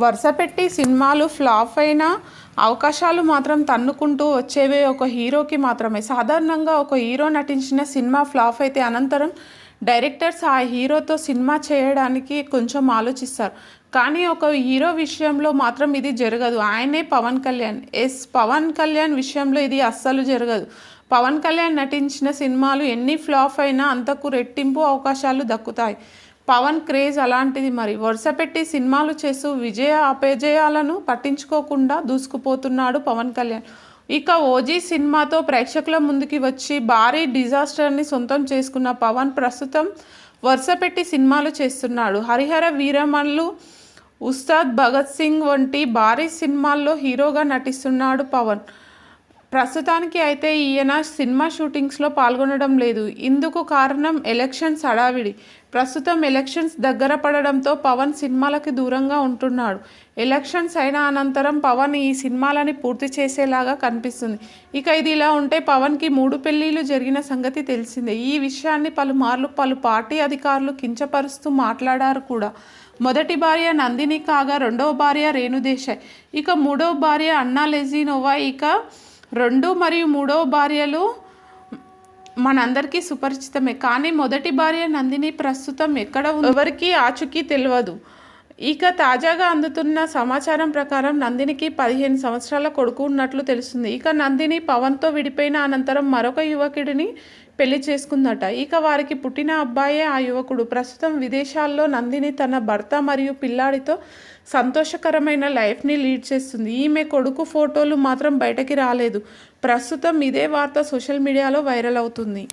వరుసపెట్టి సినిమాలు ఫ్లాప్ అయినా అవకాశాలు మాత్రం తన్నుకుంటూ వచ్చేవే ఒక హీరోకి మాత్రమే. సాధారణంగా ఒక హీరో నటించిన సినిమా ఫ్లాప్ అయితే అనంతరం డైరెక్టర్స్ ఆ హీరోతో సినిమా చేయడానికి కొంచెం ఆలోచిస్తారు. కానీ ఒక హీరో విషయంలో మాత్రం ఇది జరగదు. ఆయనే పవన్ కళ్యాణ్. ఎస్ పవన్ కళ్యాణ్ విషయంలో ఇది అస్సలు జరగదు. పవన్ కళ్యాణ్ నటించిన సినిమాలు ఎన్ని ఫ్లాప్ అయినా అంతకు రెట్టింపు అవకాశాలు దక్కుతాయి. పవన్ క్రేజ్ అలాంటిది మరి. వరుస పెట్టి సినిమాలు చేస్తూ విజయ అపజయాలను పట్టించుకోకుండా దూసుకుపోతున్నాడు పవన్ కళ్యాణ్. ఇక ఓజీ సినిమాతో ప్రేక్షకుల ముందుకి వచ్చి భారీ డిజాస్టర్ని సొంతం చేసుకున్న పవన్ ప్రస్తుతం వరుస పెట్టి సినిమాలు చేస్తున్నాడు. హరిహర వీరమల్లు ఉస్తాద్ భగత్ సింగ్ వంటి భారీ సినిమాల్లో హీరోగా నటిస్తున్నాడు పవన్. ప్రస్తుతానికి అయితే ఈయన సినిమా షూటింగ్స్లో పాల్గొనడం లేదు. ఇందుకు కారణం ఎలక్షన్స్ హడావిడి. ప్రస్తుతం ఎలక్షన్స్ దగ్గర పడడంతో పవన్ సినిమాలకి దూరంగా ఉంటున్నాడు. ఎలక్షన్స్ అయిన అనంతరం పవన్ ఈ సినిమాలని పూర్తి చేసేలాగా కనిపిస్తుంది. ఇక ఇది ఇలా ఉంటే పవన్కి మూడు పెళ్ళిళ్ళు జరిగిన సంగతి తెలిసిందే. ఈ విషయాన్ని పలుమార్లు పలు పార్టీ అధికారులు కించపరుస్తూ మాట్లాడారు కూడా. మొదటి భార్య నందిని కాగా రెండవ భార్య రేణుదేశాయ్. ఇక మూడవ భార్య అన్నా లెజినోవా. ఇక రెండు మరియు మూడవ భార్యలు మనందరికీ సుపరిచితమే. కానీ మొదటి భార్య నందిని ప్రస్తుతం ఎక్కడ ఎవరికి ఎవరికీ ఆచూకీ తెలియదు. ఇక తాజాగా అందుతున్న సమాచారం ప్రకారం నందినికి పదిహేను సంవత్సరాల కొడుకు ఉన్నట్లు తెలుస్తుంది. ఇక నందిని పవన్తో విడిపోయిన అనంతరం మరొక యువకుడిని పెళ్ళి చేసుకుందట. ఇక వారికి పుట్టిన అబ్బాయే ఆ యువకుడు. ప్రస్తుతం విదేశాల్లో నందిని తన భర్త మరియు పిల్లాడితో సంతోషకరమైన లైఫ్ని లీడ్ చేస్తుంది. ఈమె కొడుకు ఫోటోలు మాత్రం బయటకి రాలేదు. ప్రస్తుతం ఇదే వార్త సోషల్ మీడియాలో వైరల్ అవుతుంది.